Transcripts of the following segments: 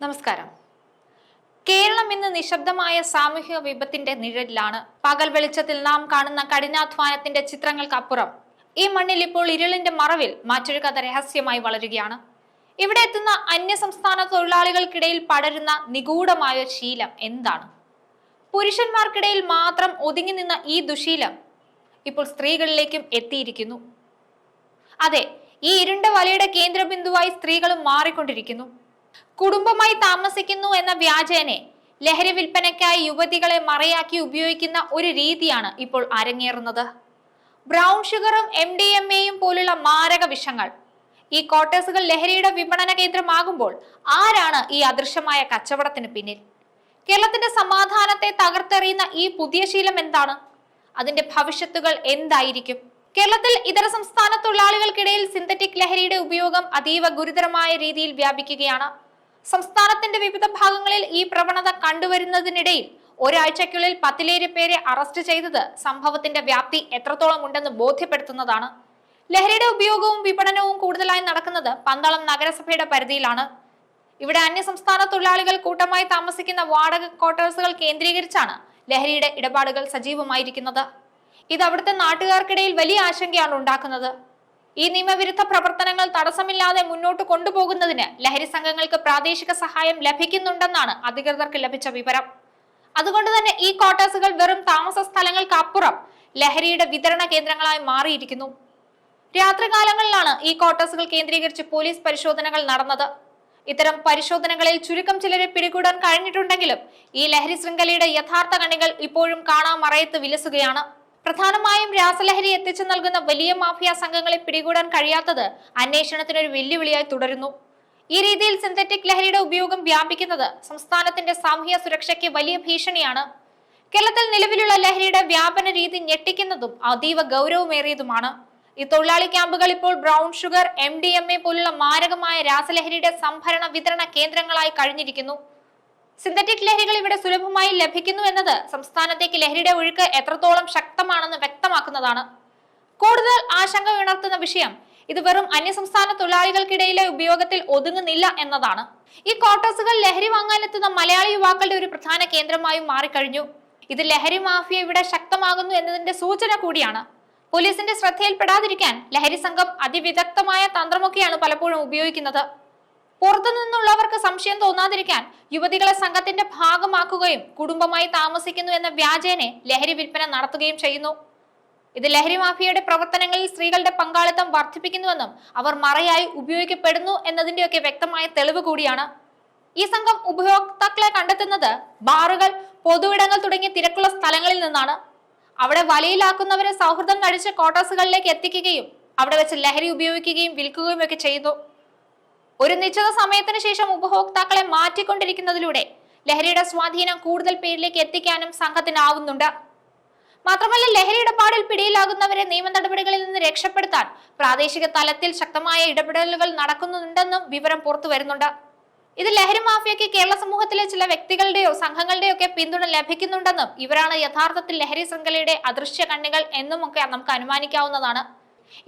നമസ്കാരം. കേരളം ഇന്ന് നിശബ്ദമായ സാമൂഹിക വിപത്തിന്റെ നിഴലിലാണ്. പകൽ വെളിച്ചത്തിൽ നാം കാണുന്ന കഠിനാധ്വാനത്തിന്റെ ചിത്രങ്ങൾക്കപ്പുറം. ഈ മണ്ണിൽ ഇപ്പോൾ ഇരുളിന്റെ മറവിൽ മറ്റൊരു കഥ രഹസ്യമായി വളരുകയാണ്. ഇവിടെ എത്തുന്ന അന്യസംസ്ഥാന തൊഴിലാളികൾക്കിടയിൽ പടരുന്ന നിഗൂഢമായ ശീലം എന്താണ്? പുരുഷന്മാർക്കിടയിൽ മാത്രം ഒതുങ്ങി നിന്ന ഈ ദുശീലം ഇപ്പോൾ സ്ത്രീകളിലേക്കും എത്തിയിരിക്കുന്നു. അതെ ഈ ഇരുണ്ട വലയുടെ കേന്ദ്രബിന്ദുവായി സ്ത്രീകളും മാറിക്കൊണ്ടിരിക്കുന്നു. കുടുംബമായി താമസിക്കുന്നു എന്ന വ്യാജേനെ ലഹരി വിൽപ്പനയ്ക്കായി യുവതികളെ മറയാക്കി ഉപയോഗിക്കുന്ന ഒരു രീതിയാണ് ഇപ്പോൾ അരങ്ങേറുന്നത്. ബ്രൗൺ ഷുഗറും എം ഡി എം എയും പോലുള്ള മാരക വിഷങ്ങൾ. ഈ ക്വാർട്ടേഴ്സുകൾ ലഹരിയുടെ വിപണന കേന്ദ്രമാകുമ്പോൾ ആരാണ് ഈ അദൃശ്യമായ കച്ചവടത്തിന് പിന്നിൽ? കേരളത്തിന്റെ സമാധാനത്തെ തകർത്തെറിയുന്ന ഈ പുതിയ ശീലം എന്താണ്? അതിന്റെ ഭവിഷ്യത്തുകൾ എന്തായിരിക്കും? കേരളത്തിൽ ഇതര സംസ്ഥാന തൊഴിലാളികൾക്കിടയിൽ സിന്തറ്റിക് ലഹരിയുടെ ഉപയോഗം അതീവ ഗുരുതരമായ രീതിയിൽ വ്യാപിക്കുകയാണ്. സംസ്ഥാനത്തിന്റെ വിവിധ ഭാഗങ്ങളിൽ ഈ പ്രവണത കണ്ടുവരുന്നതിനിടയിൽ ഒരാഴ്ചയ്ക്കുള്ളിൽ പത്തിലേറെ പേരെ അറസ്റ്റ് ചെയ്തത് സംഭവത്തിന്റെ വ്യാപ്തി എത്രത്തോളം ഉണ്ടെന്ന് ബോധ്യപ്പെടുത്തുന്നതാണ്. ലഹരിയുടെ ഉപയോഗവും വിപണനവും കൂടുതലായി നടക്കുന്നത് പന്തളം നഗരസഭയുടെ പരിധിയിലാണ്. ഇവിടെ അന്യസംസ്ഥാന തൊഴിലാളികൾ കൂട്ടമായി താമസിക്കുന്ന വാടക ക്വാർട്ടേഴ്സുകൾ കേന്ദ്രീകരിച്ചാണ് ലഹരിയുടെ ഇടപാടുകൾ സജീവമായിരിക്കുന്നത്. ഇത് അവിടുത്തെ നാട്ടുകാർക്കിടയിൽ വലിയ ആശങ്കയാണ് ഉണ്ടാക്കുന്നത്. ഈ നിയമവിരുദ്ധ പ്രവർത്തനങ്ങൾ തടസ്സമില്ലാതെ മുന്നോട്ട് കൊണ്ടുപോകുന്നതിന് ലഹരി സംഘങ്ങൾക്ക് പ്രാദേശിക സഹായം ലഭിക്കുന്നുണ്ടെന്നാണ് അധികൃതർക്ക് ലഭിച്ച വിവരം. അതുകൊണ്ട് തന്നെ ഈ ക്വാർട്ടേഴ്സുകൾ വെറും താമസ സ്ഥലങ്ങൾക്ക് അപ്പുറം ലഹരിയുടെ വിതരണ കേന്ദ്രങ്ങളായി മാറിയിരിക്കുന്നു. രാത്രികാലങ്ങളിലാണ് ഈ ക്വാർട്ടേഴ്സുകൾ കേന്ദ്രീകരിച്ച് പോലീസ് പരിശോധനകൾ നടന്നത്. ഇത്തരം പരിശോധനകളിൽ ചുരുക്കം ചിലരെ പിടികൂടാൻ കഴിഞ്ഞിട്ടുണ്ടെങ്കിലും ഈ ലഹരി ശൃംഖലയുടെ യഥാർത്ഥ കണികൾ ഇപ്പോഴും കാണാമറയത്ത് വിലസുകയാണ്. പ്രധാനമായും രാസലഹരി എത്തിച്ചു നൽകുന്ന വലിയ മാഫിയ സംഘങ്ങളെ പിടികൂടാൻ കഴിയാത്തത് അന്വേഷണത്തിനൊരു വെല്ലുവിളിയായി തുടരുന്നു. ഈ രീതിയിൽ സിന്തറ്റിക് ലഹരിയുടെ ഉപയോഗം വ്യാപിക്കുന്നത് സംസ്ഥാനത്തിന്റെ സാമൂഹ്യ സുരക്ഷയ്ക്ക് വലിയ ഭീഷണിയാണ്. കേരളത്തിൽ നിലവിലുള്ള ലഹരിയുടെ വ്യാപന രീതി ഞെട്ടിക്കുന്നതും അതീവ ഗൗരവമേറിയതുമാണ്. ഈ തൊഴിലാളി ക്യാമ്പുകൾ ഇപ്പോൾ brown sugar M D M A പോലുള്ള മാരകമായ രാസലഹരിയുടെ സംഭരണ വിതരണ കേന്ദ്രങ്ങളായി കഴിഞ്ഞിരിക്കുന്നു. സിന്തറ്റിക് ലഹരികൾ ഇവിടെ സുലഭമായി ലഭിക്കുന്നു എന്നത് സംസ്ഥാനത്തേക്ക് ലഹരിയുടെ ഒഴുക്ക് എത്രത്തോളം ശക്തമാണെന്ന് വ്യക്തമാക്കുന്നതാണ്. കൂടുതൽ ആശങ്ക ഉണർത്തുന്ന വിഷയം ഇത് വെറും അന്യസംസ്ഥാന തൊഴിലാളികൾക്കിടയിലെ ഉപയോഗത്തിൽ ഒതുങ്ങുന്നില്ല എന്നതാണ്. ഈ ക്വാർട്ടേഴ്സുകൾ ലഹരി വാങ്ങാനെത്തുന്ന മലയാളി യുവാക്കളുടെ ഒരു പ്രധാന കേന്ദ്രമായി മാറിക്കഴിഞ്ഞു. ഇത് ലഹരി മാഫിയ ഇവിടെ ശക്തമാകുന്നു എന്നതിന്റെ സൂചന കൂടിയാണ്. പോലീസിന്റെ ശ്രദ്ധയിൽപ്പെടാതിരിക്കാൻ ലഹരി സംഘം അതിവിദഗ്ധമായ തന്ത്രമൊക്കെയാണ് പലപ്പോഴും ഉപയോഗിക്കുന്നത്. പുറത്തു നിന്നുള്ളവർക്ക് സംശയം തോന്നാതിരിക്കാൻ യുവതികളെ സംഘത്തിന്റെ ഭാഗമാക്കുകയും കുടുംബമായി താമസിക്കുന്നു എന്ന വ്യാജേനെ ലഹരി വിൽപ്പന നടത്തുകയും ചെയ്യുന്നു. ഇത് ലഹരി മാഫിയയുടെ പ്രവർത്തനങ്ങളിൽ സ്ത്രീകളുടെ പങ്കാളിത്തം വർദ്ധിപ്പിക്കുന്നുവെന്നും അവർ മറയായി ഉപയോഗിക്കപ്പെടുന്നു എന്നതിന്റെയൊക്കെ വ്യക്തമായ തെളിവ് കൂടിയാണ്. ഈ സംഘം ഉപഭോക്താക്കളെ കണ്ടെത്തുന്നത് ബാറുകൾ പൊതുവിടങ്ങൾ തുടങ്ങിയ തിരക്കുള്ള സ്ഥലങ്ങളിൽ നിന്നാണ്. അവിടെ വലയിലാക്കുന്നവരെ സൗഹൃദം കഴിച്ച് ക്വാർട്ടേഴ്സുകളിലേക്ക് എത്തിക്കുകയും അവിടെ വെച്ച് ലഹരി ഉപയോഗിക്കുകയും വിൽക്കുകയും ഒക്കെ ചെയ്യുന്നു ഒരു നിശ്ചിത സമയത്തിന് ശേഷം ഉപഭോക്താക്കളെ മാറ്റിക്കൊണ്ടിരിക്കുന്നതിലൂടെ ലഹരിയുടെ സ്വാധീനം കൂടുതൽ പേരിലേക്ക് എത്തിക്കാനും സംഘത്തിനാവുന്നുണ്ട്. മാത്രമല്ല ലഹരി ഇടപാടിൽ പിടിയിലാകുന്നവരെ നിയമ നടപടികളിൽ നിന്ന് രക്ഷപ്പെടുത്താൻ പ്രാദേശിക തലത്തിൽ ശക്തമായ ഇടപെടലുകൾ നടക്കുന്നുണ്ടെന്നും വിവരം പുറത്തു വരുന്നുണ്ട്. ഇത് ലഹരി മാഫിയയ്ക്ക് കേരള സമൂഹത്തിലെ ചില വ്യക്തികളുടെയോ സംഘങ്ങളുടെയോ ഒക്കെ പിന്തുണ ലഭിക്കുന്നുണ്ടെന്നും ഇവരാണ് യഥാർത്ഥത്തിൽ ലഹരി ശൃംഖലയുടെ അദൃശ്യ കണ്ണികൾ എന്നുമൊക്കെ നമുക്ക് അനുമാനിക്കാവുന്നതാണ്.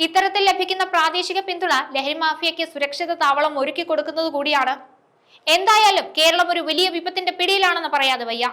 ഇത്തരത്തിൽ ലഭിക്കുന്ന പ്രാദേശിക പിന്തുണ ലഹരി മാഫിയയ്ക്ക് സുരക്ഷിത താവളം ഒരുക്കി കൊടുക്കുന്നത് കൂടിയാണ്. എന്തായാലും കേരളം ഒരു വലിയ വിപത്തിന്റെ പിടിയിലാണെന്ന് പറയാതെ വയ്യ.